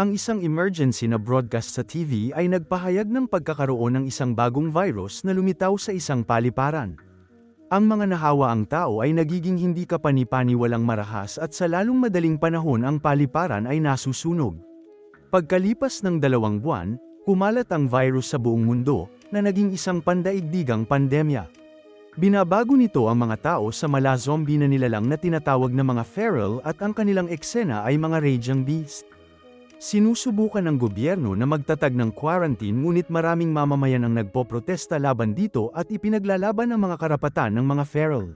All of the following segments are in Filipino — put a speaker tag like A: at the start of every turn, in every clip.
A: Ang isang emergency na broadcast sa TV ay nagpahayag ng pagkakaroon ng isang bagong virus na lumitaw sa isang paliparan. Ang mga nahawa ang tao ay nagiging hindi kapani-paniwalang marahas at sa lalong madaling panahon ang paliparan ay nasusunog. Pagkalipas ng dalawang buwan, kumalat ang virus sa buong mundo, na naging isang pandaigdigang pandemya. Binabago nito ang mga tao sa mala zombie na nilalang na tinatawag na mga feral at ang kanilang eksena ay mga raging beast. Sinusubukan ng gobyerno na magtatag ng quarantine ngunit maraming mamamayan ang nagpoprotesta laban dito at ipinaglalaban ang mga karapatan ng mga feral.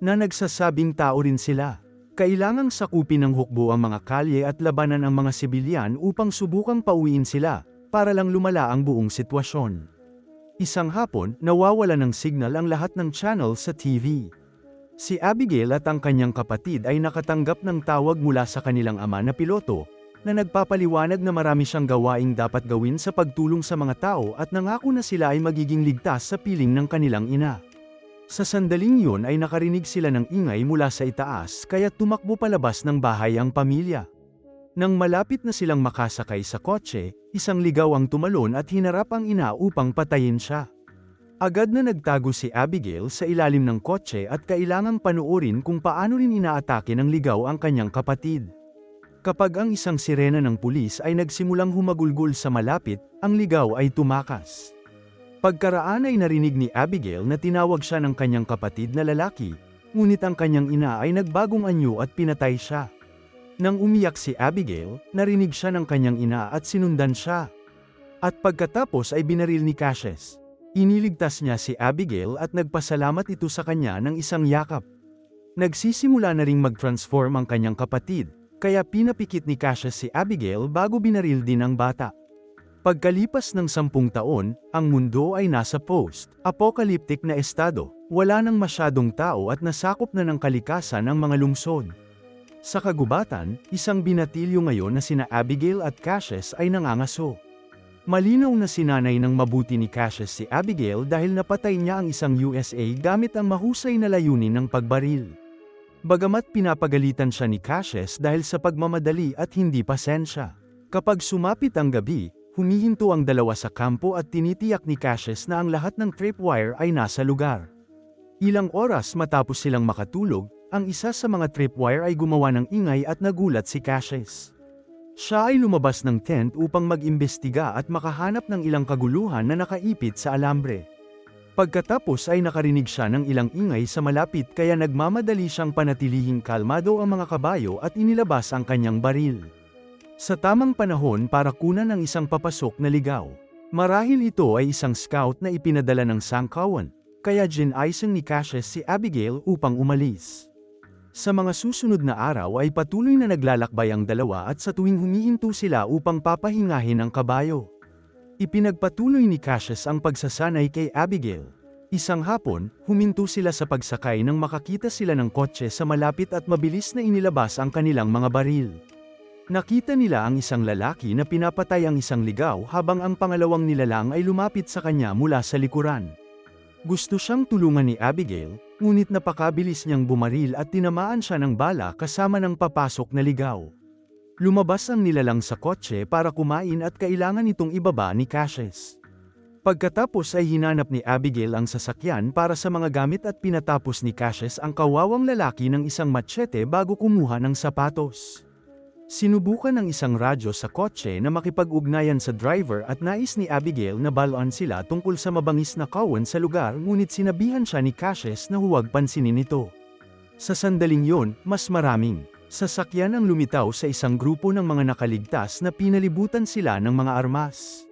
A: Na nagsasabing tao rin sila. Kailangang sakupin ng hukbo ang mga kalye at labanan ang mga sibilyan upang subukang pauwiin sila, para lang lumala ang buong sitwasyon. Isang hapon, nawawala ng signal ang lahat ng channel sa TV. Si Abigail at ang kanyang kapatid ay nakatanggap ng tawag mula sa kanilang ama na piloto, na nagpapaliwanag na marami siyang gawaing dapat gawin sa pagtulong sa mga tao at nangako na sila ay magiging ligtas sa piling ng kanilang ina. Sa sandaling yun ay nakarinig sila ng ingay mula sa itaas kaya tumakbo palabas ng bahay ang pamilya. Nang malapit na silang makasakay sa kotse, isang ligaw ang tumalon at hinarap ang ina upang patayin siya. Agad na nagtago si Abigail sa ilalim ng kotse at kailangang panuorin kung paano rin inaatake ng ligaw ang kanyang kapatid. Kapag ang isang sirena ng pulis ay nagsimulang humagulgol sa malapit, ang ligaw ay tumakas. Pagkaraan ay narinig ni Abigail na tinawag siya ng kanyang kapatid na lalaki, ngunit ang kanyang ina ay nagbagong anyo at pinatay siya. Nang umiyak si Abigail, narinig siya ng kanyang ina at sinundan siya. At pagkatapos ay binaril ni Cassius. Iniligtas niya si Abigail at nagpasalamat ito sa kanya ng isang yakap. Nagsisimula na ring mag-transform ang kanyang kapatid, kaya pinapikit ni Cassius si Abigail bago binaril din ang bata. Pagkalipas ng sampung taon, ang mundo ay nasa post-apocalyptic na estado, wala nang masyadong tao at nasakop na ng kalikasan ang mga lungsod. Sa kagubatan, isang binatilyo ngayon na sina Abigail at Cassius ay nangangaso. Malinaw na sinanay ng mabuti ni Cassius si Abigail dahil napatay niya ang isang USA gamit ang mahusay na layunin ng pagbaril. Bagamat pinapagalitan siya ni Cassius dahil sa pagmamadali at hindi pasensya. Kapag sumapit ang gabi, humihinto ang dalawa sa kampo at tinitiyak ni Cassius na ang lahat ng tripwire ay nasa lugar. Ilang oras matapos silang makatulog, ang isa sa mga tripwire ay gumawa ng ingay at nagulat si Cassius. Siya ay lumabas ng tent upang mag-imbestiga at makahanap ng ilang kaguluhan na nakaipit sa alambre. Pagkatapos ay nakarinig siya ng ilang ingay sa malapit kaya nagmamadali siyang panatilihing kalmado ang mga kabayo at inilabas ang kanyang baril. Sa tamang panahon para kunan ng isang papasok na ligaw. Marahil ito ay isang scout na ipinadala ng sangkawan, kaya ginaisang ni Cassius si Abigail upang umalis. Sa mga susunod na araw ay patuloy na naglalakbay ang dalawa at sa tuwing humihinto sila upang papahingahin ang kabayo. Ipinagpatuloy ni Cassius ang pagsasanay kay Abigail. Isang hapon, huminto sila sa pagsakay nang makakita sila ng kotse sa malapit at mabilis na inilabas ang kanilang mga baril. Nakita nila ang isang lalaki na pinapatay ang isang ligaw habang ang pangalawang nilalang ay lumapit sa kanya mula sa likuran. Gusto siyang tulungan ni Abigail, ngunit napakabilis niyang bumaril at tinamaan siya ng bala kasama ng papasok na ligaw. Lumabas ang nilalang sa kotse para kumain at kailangan itong ibaba ni Cassius. Pagkatapos ay hinanap ni Abigail ang sasakyan para sa mga gamit at pinatapos ni Cassius ang kawawang lalaki ng isang machete bago kumuha ng sapatos. Sinubukan ng isang radyo sa kotse na makipag-ugnayan sa driver at nais ni Abigail na balon sila tungkol sa mabangis na kawan sa lugar ngunit sinabihan siya ni Cassius na huwag pansinin ito. Sa sandaling yon, mas maraming Sasakyan ang lumitaw sa isang grupo ng mga nakaligtas na pinalibutan sila ng mga armas.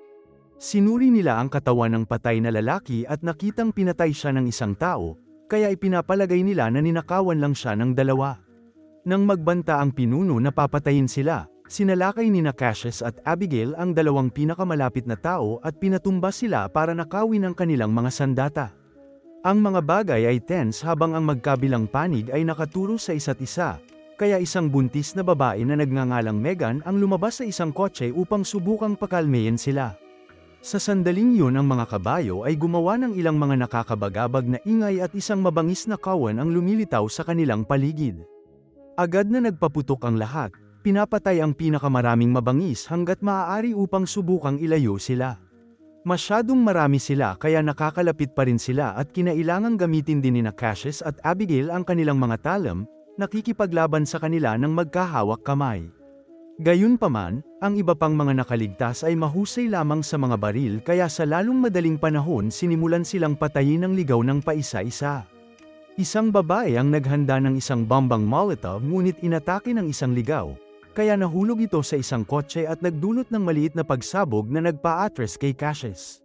A: Sinuri nila ang katawan ng patay na lalaki at nakitang pinatay siya ng isang tao, kaya ipinapalagay nila na ninakawan lang siya ng dalawa. Nang magbanta ang pinuno na papatayin sila, sinalakay ni Cassius at Abigail ang dalawang pinakamalapit na tao at pinatumba sila para nakawin ang kanilang mga sandata. Ang mga bagay ay tense habang ang magkabilang panig ay nakaturo sa isa't isa, kaya isang buntis na babae na nagngangalang Megan ang lumabas sa isang kotse upang subukang pakalmeyin sila. Sa sandaling yun ang mga kabayo ay gumawa ng ilang mga nakakabagabag na ingay at isang mabangis na kawan ang lumilitaw sa kanilang paligid. Agad na nagpaputok ang lahat, pinapatay ang pinakamaraming mabangis hanggat maaari upang subukang ilayo sila. Masyadong marami sila kaya nakakalapit pa rin sila at kinailangang gamitin din ni na Cassius at Abigail ang kanilang mga talam, nakikipaglaban sa kanila ng magkahawak kamay. Gayunpaman, ang iba pang mga nakaligtas ay mahusay lamang sa mga baril kaya sa lalong madaling panahon sinimulan silang patayin ng ligaw ng paisa-isa. Isang babae ang naghanda ng isang bombang Molotov ngunit inatake ng isang ligaw, kaya nahulog ito sa isang kotse at nagdulot ng maliit na pagsabog na nagpa-atres kay Cassius.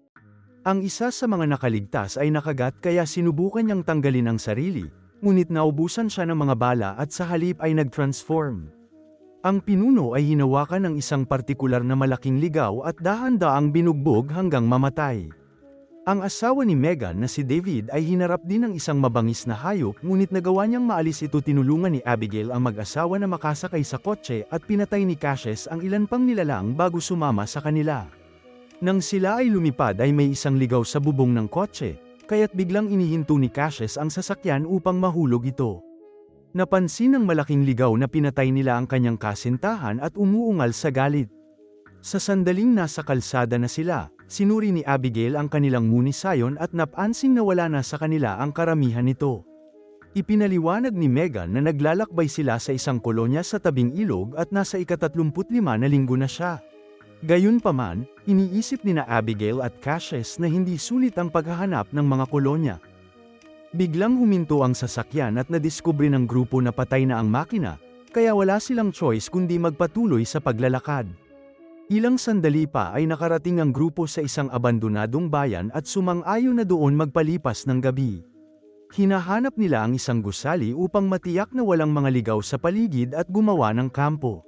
A: Ang isa sa mga nakaligtas ay nakagat kaya sinubukan niyang tanggalin ang sarili, ngunit naubusan siya ng mga bala at sa halip ay nag-transform. Ang pinuno ay hinawakan ng isang partikular na malaking ligaw at dahan-daang binugbog hanggang mamatay. Ang asawa ni Megan na si David ay hinarap din ng isang mabangis na hayop ngunit nagawa niyang maalis ito tinulungan ni Abigail ang mag-asawa na makasakay sa kotse at pinatay ni Cassius ang ilan pang nilalang bago sumama sa kanila. Nang sila ay lumipad ay may isang ligaw sa bubong ng kotse, kaya't biglang inihinto ni Cassius ang sasakyan upang mahulog ito. Napansin ng malaking ligaw na pinatay nila ang kanyang kasintahan at umuungal sa galit. Sa sandaling nasa kalsada na sila, sinuri ni Abigail ang kanilang munisayon at napansing na wala na sa kanila ang karamihan nito. Ipinaliwanag ni Megan na naglalakbay sila sa isang kolonya sa tabing ilog at nasa ika-35 na linggo na siya. Gayunpaman, iniisip ni na Abigail at Cassius na hindi sulit ang paghahanap ng mga kolonya. Biglang huminto ang sasakyan at nadiskubre ng grupo na patay na ang makina, kaya wala silang choice kundi magpatuloy sa paglalakad. Ilang sandali pa ay nakarating ang grupo sa isang abandonadong bayan at sumang-ayon na doon magpalipas ng gabi. Hinahanap nila ang isang gusali upang matiyak na walang mga ligaw sa paligid at gumawa ng kampo.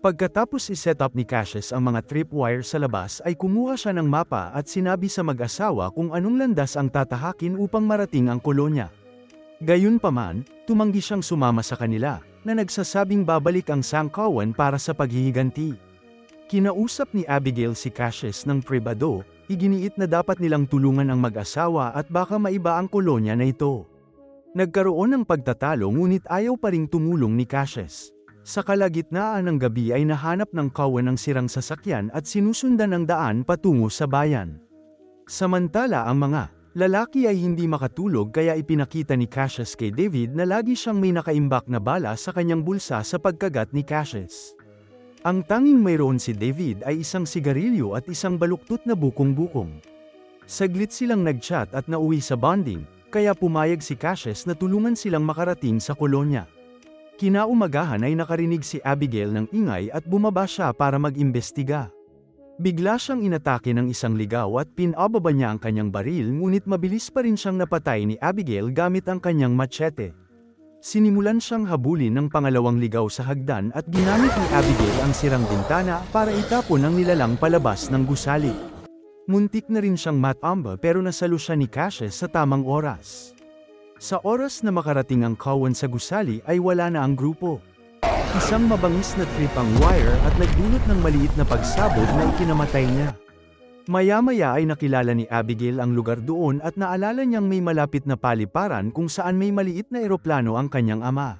A: Pagkatapos iset up ni Cassius ang mga tripwire sa labas ay kumuha siya ng mapa at sinabi sa mag-asawa kung anong landas ang tatahakin upang marating ang kolonya. Gayunpaman, tumanggi siyang sumama sa kanila, na nagsasabing babalik ang sangkawan para sa paghihiganti. Kinausap ni Abigail si Cassius ng pribado, iginiit na dapat nilang tulungan ang mag-asawa at baka maiba ang kolonya na ito. Nagkaroon ng pagtatalo ngunit ayaw pa ring tumulong ni Cassius. Sa kalagitnaan ng gabi ay nahanap ng kawan ng sirang sasakyan at sinusundan ng daan patungo sa bayan. Samantala ang mga lalaki ay hindi makatulog kaya ipinakita ni Cassius kay David na lagi siyang may nakaimbak na bala sa kanyang bulsa sa pagkagat ni Cassius. Ang tanging mayroon si David ay isang sigarilyo at isang baluktot na bukong-bukong. Saglit silang nagchat at nauwi sa bonding, kaya pumayag si Cassius na tulungan silang makarating sa kolonya. Kinaumagahan ay nakarinig si Abigail ng ingay at bumaba siya para mag-imbestiga. Bigla siyang inatake ng isang ligaw at pinababa niya ang kanyang baril ngunit mabilis pa rin siyang napatay ni Abigail gamit ang kanyang machete. Sinimulan siyang habulin ng pangalawang ligaw sa hagdan at ginamit ni Abigail ang sirang bintana para itapon ang nilalang palabas ng gusali. Muntik na rin siyang matamba pero nasalo siya ni Cassius sa tamang oras. Sa oras na makarating ang kawan sa gusali ay wala na ang grupo. Isang mabangis na trip ang wire at nagdulot ng maliit na pagsabog na ikinamatay niya. Maya-maya ay nakilala ni Abigail ang lugar doon at naalala niyang may malapit na paliparan kung saan may maliit na eroplano ang kanyang ama.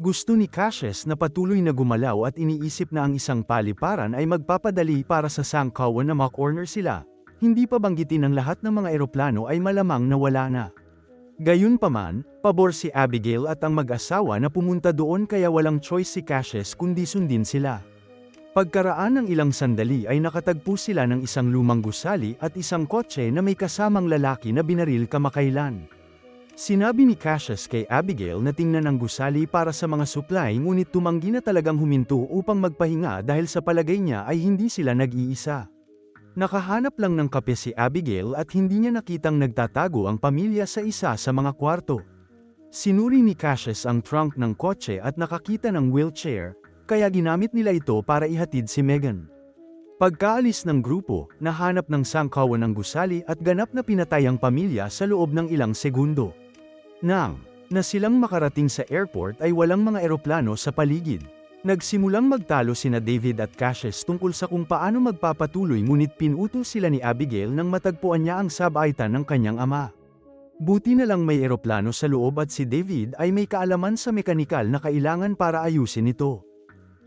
A: Gusto ni Cassius na patuloy na gumalaw at iniisip na ang isang paliparan ay magpapadali para sa sangkawan na makorner sila, hindi pa banggitin ng lahat ng mga eroplano ay malamang na wala na. Gayunpaman, pabor si Abigail at ang mag-asawa na pumunta doon kaya walang choice si Cassius kundi sundin sila. Pagkaraan ng ilang sandali ay nakatagpo sila ng isang lumang gusali at isang kotse na may kasamang lalaki na binaril kamakailan. Sinabi ni Cassius kay Abigail na tingnan ang gusali para sa mga supply ngunit tumanggi na talagang huminto upang magpahinga dahil sa palagay niya ay hindi sila nag-iisa. Nakahanap lang ng kape si Abigail at hindi niya nakitang nagtatago ang pamilya sa isa sa mga kwarto. Sinuri ni Cassius ang trunk ng kotse at nakakita ng wheelchair, kaya ginamit nila ito para ihatid si Megan. Pagkaalis ng grupo, nahanap ng sangkawan ng gusali at ganap na pinatay ang pamilya sa loob ng ilang segundo. Nang, na silang makarating sa airport ay walang mga eroplano sa paligid. Nagsimulang magtalo sina David at Cassius tungkol sa kung paano magpapatuloy ngunit pinutol sila ni Abigail nang matagpuan niya ang sabaitan ng kanyang ama. Buti na lang may eroplano sa loob at si David ay may kaalaman sa mekanikal na kailangan para ayusin ito.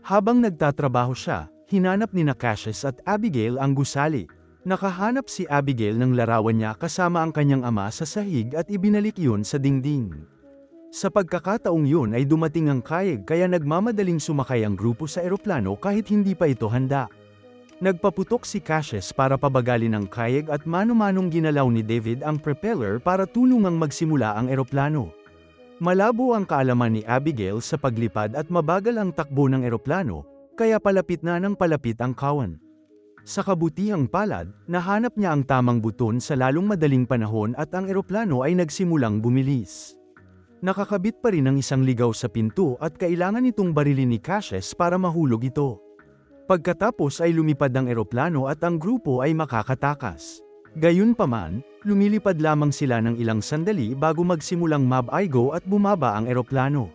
A: Habang nagtatrabaho siya, hinanap ni na Cassius at Abigail ang gusali. Nakahanap si Abigail ng larawan niya kasama ang kanyang ama sa sahig at ibinalik yun sa dingding. Sa pagkakataong yun ay dumating ang kayeg kaya nagmamadaling sumakay ang grupo sa eroplano kahit hindi pa ito handa. Nagpaputok si Cassius para pabagalin ang kayeg at mano-manong ginalaw ni David ang propeller para tulungang magsimula ang eroplano. Malabo ang kaalaman ni Abigail sa paglipad at mabagal ang takbo ng eroplano, kaya palapit na ng palapit ang kawan. Sa kabutihang palad, nahanap niya ang tamang buton sa lalong madaling panahon at ang eroplano ay nagsimulang bumilis. Nakakabit pa rin ang isang ligaw sa pinto at kailangan itong barilin ni Cassius para mahulog ito. Pagkatapos ay lumipad ang eroplano at ang grupo ay makakatakas. Gayunpaman, lumilipad lamang sila ng ilang sandali bago magsimulang mab-aigo at bumaba ang eroplano.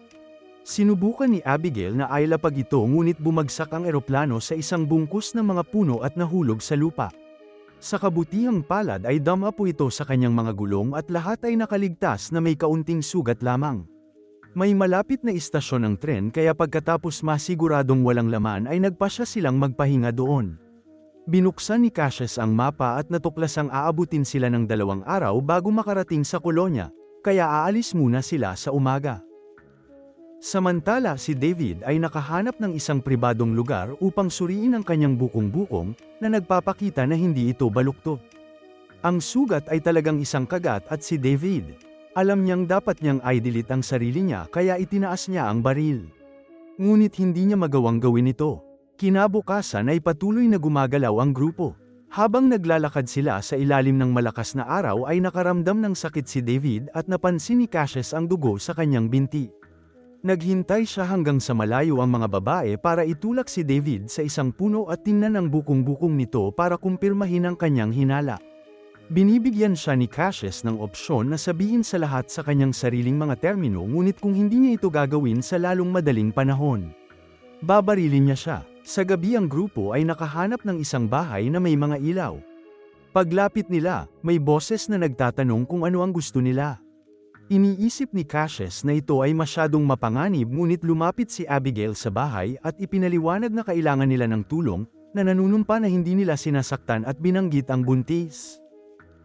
A: Sinubukan ni Abigail na ailapag ito ngunit bumagsak ang eroplano sa isang bungkus ng mga puno at nahulog sa lupa. Sa kabutihang palad ay dama po ito sa kanyang mga gulong at lahat ay nakaligtas na may kaunting sugat lamang. May malapit na istasyon ng tren kaya pagkatapos masiguradong walang laman ay nagpasya silang magpahinga doon. Binuksan ni Cassius ang mapa at natuklasang aabutin sila ng dalawang araw bago makarating sa kolonya, kaya aalis muna sila sa umaga. Samantala si David ay nakahanap ng isang pribadong lugar upang suriin ang kanyang bukong-bukong na nagpapakita na hindi ito baluktot. Ang sugat ay talagang isang kagat at si David. Alam niyang dapat niyang i-delete ang sarili niya kaya itinaas niya ang baril. Ngunit hindi niya magawang gawin ito. Kinabukasan ay patuloy na gumagalaw ang grupo. Habang naglalakad sila sa ilalim ng malakas na araw ay nakaramdam ng sakit si David at napansin ni Cassius ang dugo sa kanyang binti. Naghintay siya hanggang sa malayo ang mga babae para itulak si David sa isang puno at tingnan ang bukong-bukong nito para kumpirmahin ang kanyang hinala. Binibigyan siya ni Cassius ng opsyon na sabihin sa lahat sa kanyang sariling mga termino ngunit kung hindi niya ito gagawin sa lalong madaling panahon. Babarilin niya siya. Sa gabi ang grupo ay nakahanap ng isang bahay na may mga ilaw. Paglapit nila, may boses na nagtatanong kung ano ang gusto nila. Iniisip ni Cassius na ito ay masyadong mapanganib ngunit lumapit si Abigail sa bahay at ipinaliwanag na kailangan nila ng tulong, na nanunumpa na hindi nila sinasaktan at binanggit ang buntis.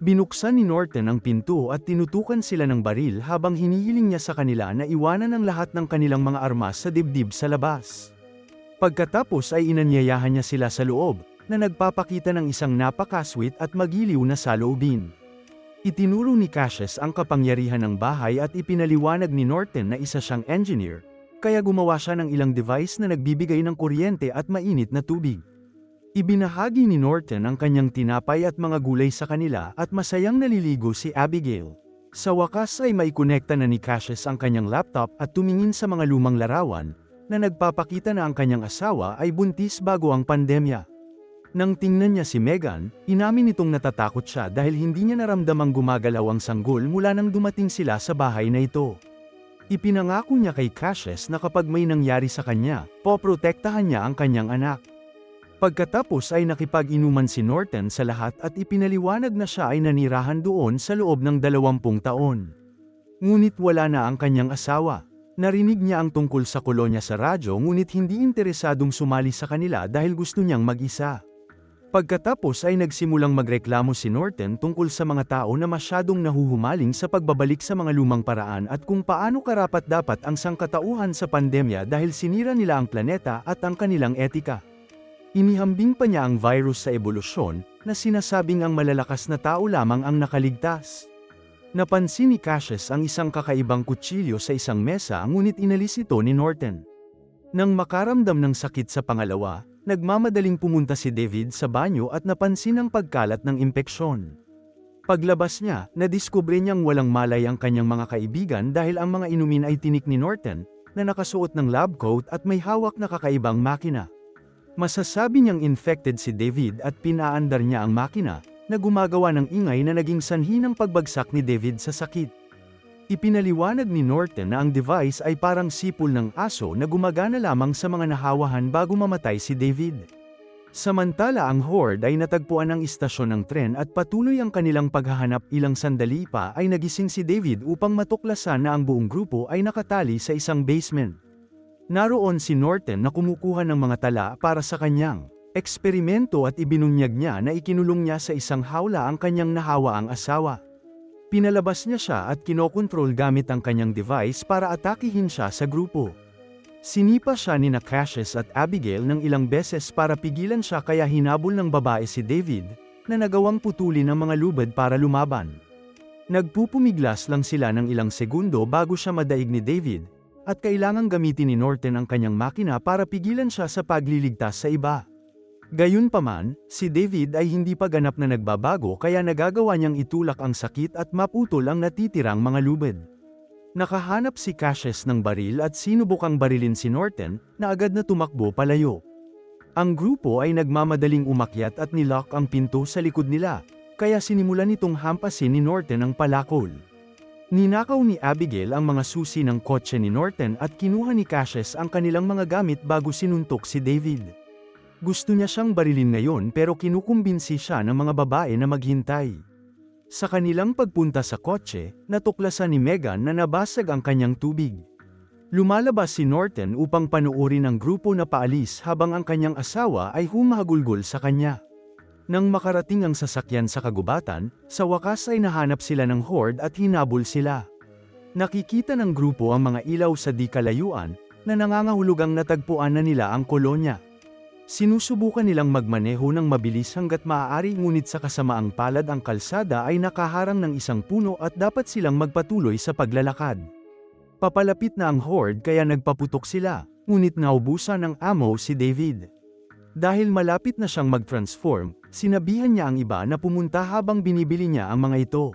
A: Binuksan ni Norton ang pinto at tinutukan sila ng baril habang hinihiling niya sa kanila na iwanan ang lahat ng kanilang mga armas sa dibdib sa labas. Pagkatapos ay inanyayahan niya sila sa loob, na nagpapakita ng isang napakaswit at magiliw na saloobin. Itinuro ni Cassius ang kapangyarihan ng bahay at ipinaliwanag ni Norton na isa siyang engineer, kaya gumawa siya ng ilang device na nagbibigay ng kuryente at mainit na tubig. Ibinahagi ni Norton ang kanyang tinapay at mga gulay sa kanila at masayang naliligo si Abigail. Sa wakas ay maikonekta na ni Cassius ang kanyang laptop at tumingin sa mga lumang larawan, na nagpapakita na ang kanyang asawa ay buntis bago ang pandemya. Nang tingnan niya si Megan, inamin nitong natatakot siya dahil hindi niya naramdamang gumagalaw ang sanggol mula nang dumating sila sa bahay na ito. Ipinangako niya kay Cassius na kapag may nangyari sa kanya, poprotektahan niya ang kanyang anak. Pagkatapos ay nakipag-inuman si Norton sa lahat at ipinaliwanag na siya ay nanirahan doon sa loob ng dalawampung taon. Ngunit wala na ang kanyang asawa. Narinig niya ang tungkol sa kolonya sa radyo ngunit hindi interesadong sumali sa kanila dahil gusto niyang mag-isa. Pagkatapos ay nagsimulang magreklamo si Norton tungkol sa mga tao na masyadong nahuhumaling sa pagbabalik sa mga lumang paraan at kung paano karapat-dapat ang sangkatauhan sa pandemya dahil sinira nila ang planeta at ang kanilang etika. Inihambing pa niya ang virus sa ebolusyon, na sinasabing ang malalakas na tao lamang ang nakaligtas. Napansin ni Cassius ang isang kakaibang kutsilyo sa isang mesa ngunit inalis ito ni Norton. Nang makaramdam ng sakit sa pangalawa, Nagmamadaling pumunta si David sa banyo at napansin ang pagkalat ng impeksyon. Paglabas niya, nadiskubre niyang walang malay ang kanyang mga kaibigan dahil ang mga inumin ay tinik ni Norton, na nakasuot ng lab coat at may hawak na kakaibang makina. Masasabi niyang infected si David at pinaandar niya ang makina, na gumagawa ng ingay na naging sanhi ng pagbagsak ni David sa sakit. Ipinaliwanag ni Norton na ang device ay parang sipol ng aso na gumagana lamang sa mga nahawahan bago mamatay si David. Samantala ang Horde ay natagpuan ng istasyon ng tren at patuloy ang kanilang paghahanap ilang sandali pa ay nagising si David upang matuklasan na ang buong grupo ay nakatali sa isang basement. Naroon si Norton na kumukuha ng mga tala para sa kanyang eksperimento at ibinunyag niya na ikinulong niya sa isang hawla ang kanyang nahawaang asawa. Pinalabas niya siya at kinokontrol gamit ang kanyang device para atakihin siya sa grupo. Sinipa siya ni na Cassius at Abigail ng ilang beses para pigilan siya kaya hinabol ng babae si David, na nagawang putulin ang mga lubad para lumaban. Nagpupumiglas lang sila ng ilang segundo bago siya madaig ni David, at kailangang gamitin ni Norton ang kanyang makina para pigilan siya sa pagliligtas sa iba. Gayunpaman, si David ay hindi pa ganap na nagbabago kaya nagagawa niyang itulak ang sakit at maputol ang natitirang mga lubid. Nakahanap si Cassius ng baril at sinubukang barilin si Norton, na agad na tumakbo palayo. Ang grupo ay nagmamadaling umakyat at nilock ang pinto sa likod nila, kaya sinimulan nitong hampasin ni Norton ang palakol. Ninakaw ni Abigail ang mga susi ng kotse ni Norton at kinuha ni Cassius ang kanilang mga gamit bago sinuntok si David. Gusto niya siyang barilin ngayon pero kinukumbinsi siya ng mga babae na maghintay. Sa kanilang pagpunta sa kotse, natuklasan ni Megan na nabasag ang kanyang tubig. Lumalabas si Norton upang panuorin ang grupo na paalis habang ang kanyang asawa ay humahagulgol sa kanya. Nang makarating ang sasakyan sa kagubatan, sa wakas ay nahanap sila ng horde at hinabol sila. Nakikita ng grupo ang mga ilaw sa di kalayuan, na nangangahulugang natagpuan na nila ang kolonya. Sinusubukan nilang magmaneho ng mabilis hanggat maaari ngunit sa kasamaang palad ang kalsada ay nakaharang ng isang puno at dapat silang magpatuloy sa paglalakad. Papalapit na ang horde kaya nagpaputok sila, ngunit naubusan ng amo si David. Dahil malapit na siyang mag-transform, sinabihan niya ang iba na pumunta habang binibili niya ang mga ito.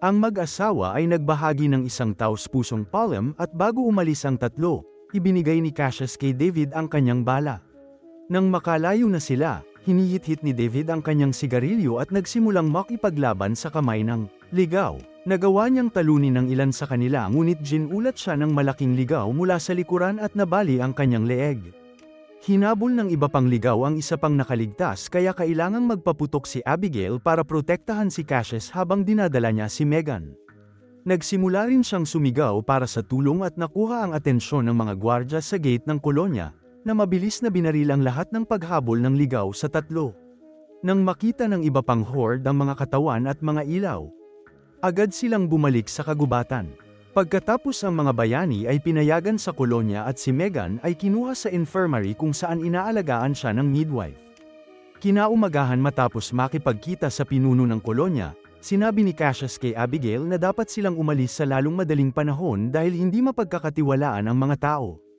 A: Ang mag-asawa ay nagbahagi ng isang taus-pusong palm at bago umalis ang tatlo, ibinigay ni Cassius kay David ang kanyang bala. Nang makalayo na sila, hinihit-hit ni David ang kanyang sigarilyo at nagsimulang makipaglaban sa kamay ng ligaw. Nagawa niyang talunin ng ilan sa kanila ngunit ginulat siya ng malaking ligaw mula sa likuran at nabali ang kanyang leeg. Hinabol ng iba pang ligaw ang isa pang nakaligtas kaya kailangang magpaputok si Abigail para protektahan si Cassius habang dinadala niya si Megan. Nagsimula rin siyang sumigaw para sa tulong at nakuha ang atensyon ng mga gwardya sa gate ng kolonya, na mabilis na binaril ang lahat ng paghabol ng ligaw sa tatlo. Nang makita ng iba pang horde ang mga katawan at mga ilaw, agad silang bumalik sa kagubatan. Pagkatapos ang mga bayani ay pinayagan sa kolonya at si Megan ay kinuha sa infirmary kung saan inaalagaan siya ng midwife. Kinaumagahan matapos makipagkita sa pinuno ng kolonya, sinabi ni Cassius kay Abigail na dapat silang umalis sa lalong madaling panahon dahil hindi mapagkakatiwalaan ang mga tao.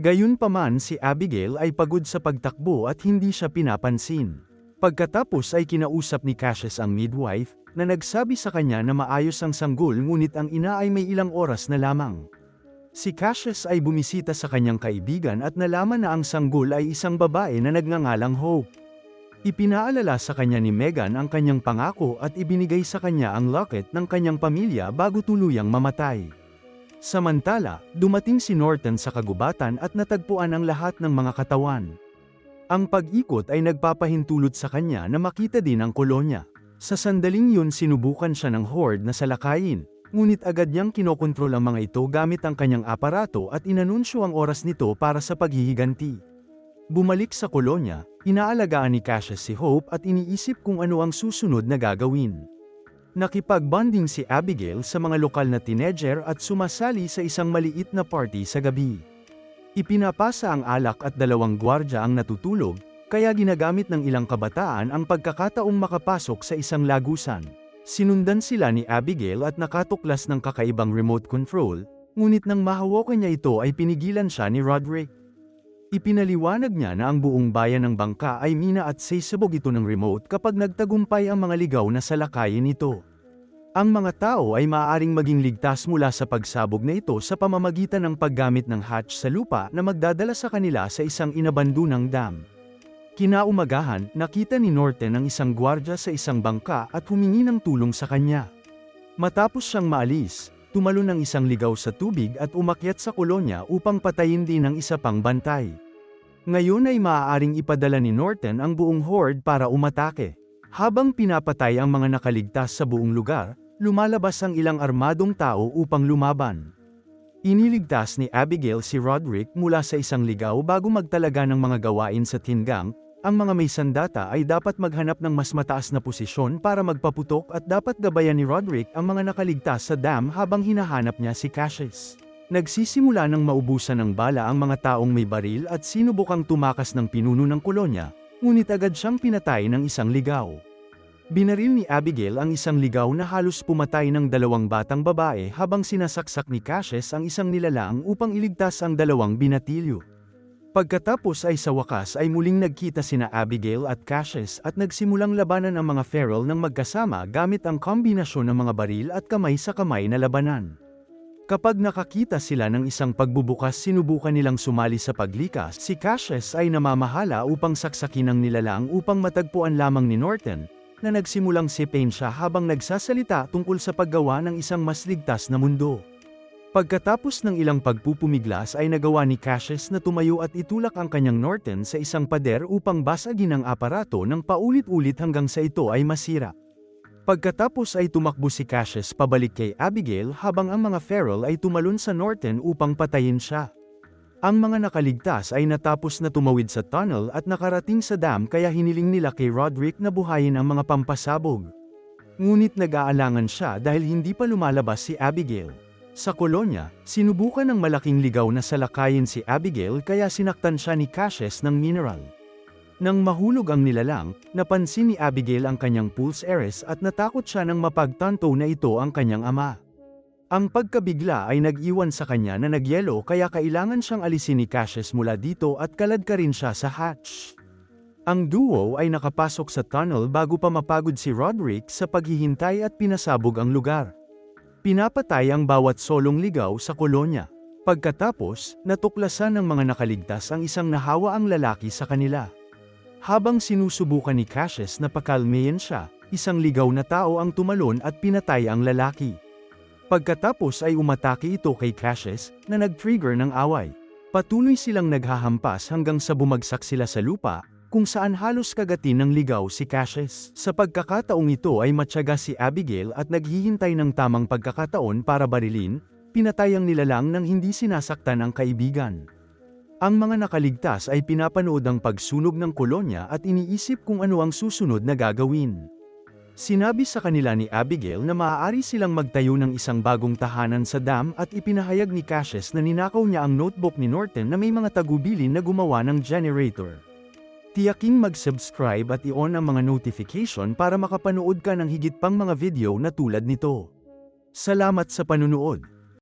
A: Gayunpaman si Abigail ay pagod sa pagtakbo at hindi siya pinapansin. Pagkatapos ay kinausap ni Cassius ang midwife, na nagsabi sa kanya na maayos ang sanggol ngunit ang ina ay may ilang oras na lamang. Si Cassius ay bumisita sa kanyang kaibigan at nalaman na ang sanggol ay isang babae na nagngangalang Hope. Ipinaalala sa kanya ni Megan ang kanyang pangako at ibinigay sa kanya ang locket ng kanyang pamilya bago tuluyang mamatay. Samantala, dumating si Norton sa kagubatan at natagpuan ang lahat ng mga katawan. Ang pag-ikot ay nagpapahintulot sa kanya na makita din ang kolonya. Sa sandaling yun sinubukan siya ng horde na salakayin, ngunit agad niyang kinokontrol ang mga ito gamit ang kanyang aparato at inanunsyo ang oras nito para sa paghihiganti. Bumalik sa kolonya, inaalagaan ni Cassius si Hope at iniisip kung ano ang susunod na gagawin. Nakipag-bonding si Abigail sa mga lokal na teenager at sumasali sa isang maliit na party sa gabi. Ipinapasa ang alak at dalawang gwardya ang natutulog, kaya ginagamit ng ilang kabataan ang pagkakataong makapasok sa isang lagusan. Sinundan sila ni Abigail at nakatuklas ng kakaibang remote control, ngunit nang mahawakan niya ito ay pinigilan siya ni Roderick. Ipinaliwanag niya na ang buong bayan ng bangka ay mina at sisabog ito ng remote kapag nagtagumpay ang mga ligaw na salakayin ito. Ang mga tao ay maaaring maging ligtas mula sa pagsabog na ito sa pamamagitan ng paggamit ng hatch sa lupa na magdadala sa kanila sa isang inabandunang dam. Kinaumagahan, nakita ni Norton ang isang gwardya sa isang bangka at humingi ng tulong sa kanya. Matapos siyang maalis, tumalon ng isang ligaw sa tubig at umakyat sa kolonya upang patayin din ang isa pang bantay. Ngayon ay maaaring ipadala ni Norton ang buong horde para umatake. Habang pinapatay ang mga nakaligtas sa buong lugar, lumalabas ang ilang armadong tao upang lumaban. Iniligtas ni Abigail si Roderick mula sa isang ligaw bago magtalaga ng mga gawain sa tingang, ang mga may sandata ay dapat maghanap ng mas mataas na posisyon para magpaputok at dapat gabayan ni Roderick ang mga nakaligtas sa dam habang hinahanap niya si Cassius. Nagsisimula ng maubusan ng bala ang mga taong may baril at sinubukang tumakas ng pinuno ng kolonya, ngunit agad siyang pinatay ng isang ligaw. Binaril ni Abigail ang isang ligaw na halos pumatay ng dalawang batang babae habang sinasaksak ni Cassius ang isang nilalang upang iligtas ang dalawang binatilyo. Pagkatapos ay sa wakas ay muling nagkita sina Abigail at Cassius at nagsimulang labanan ang mga feral ng magkasama gamit ang kombinasyon ng mga baril at kamay sa kamay na labanan. Kapag nakakita sila ng isang pagbubukas sinubukan nilang sumali sa paglikas, si Cassius ay namamahala upang saksakin ang nilalang upang matagpuan lamang ni Norton, na nagsimulang sipain siya habang nagsasalita tungkol sa paggawa ng isang mas ligtas na mundo. Pagkatapos ng ilang pagpupumiglas ay nagawa ni Cassius na tumayo at itulak ang kanyang Norton sa isang pader upang basagin ang aparato ng paulit-ulit hanggang sa ito ay masira. Pagkatapos ay tumakbo si Cassius pabalik kay Abigail habang ang mga feral ay tumalon sa Norton upang patayin siya. Ang mga nakaligtas ay natapos na tumawid sa tunnel at nakarating sa dam kaya hiniling nila kay Roderick na buhayin ang mga pampasabog. Ngunit nag-aalangan siya dahil hindi pa lumalabas si Abigail. Sa kolonya, sinubukan ng malaking ligaw na salakayin si Abigail kaya sinaktan siya ni Cassius ng mineral. Nang mahulog ang nilalang, napansin ni Abigail ang kanyang pulse heiress at natakot siya nang mapagtanto na ito ang kanyang ama. Ang pagkabigla ay nag-iwan sa kanya na nagyelo kaya kailangan siyang alisin ni Cassius mula dito at kalad ka rin siya sa hatch. Ang duo ay nakapasok sa tunnel bago pa mapagod si Roderick sa paghihintay at pinasabog ang lugar. Pinapatay ang bawat solong ligaw sa kolonya. Pagkatapos, natuklasan ng mga nakaligtas ang isang nahawa ang lalaki sa kanila. Habang sinusubukan ni Cassius na pakalmayan siya, isang ligaw na tao ang tumalon at pinatay ang lalaki. Pagkatapos ay umatake ito kay Cassius, na nag-trigger ng away. Patuloy silang naghahampas hanggang sa bumagsak sila sa lupa, kung saan halos kagatin ng ligaw si Cassius. Sa pagkakataong ito ay matyaga si Abigail at naghihintay ng tamang pagkakataon para barilin, pinatay ang nilalang nang hindi sinasaktan ang kaibigan. Ang mga nakaligtas ay pinapanood ang pagsunog ng kolonya at iniisip kung ano ang susunod na gagawin. Sinabi sa kanila ni Abigail na maaari silang magtayo ng isang bagong tahanan sa dam at ipinahayag ni Cassius na ninakaw niya ang notebook ni Norton na may mga tagubilin na gumawa ng generator. Tiyaking mag-subscribe at i-on ang mga notification para makapanood ka ng higit pang mga video na tulad nito. Salamat sa panunood.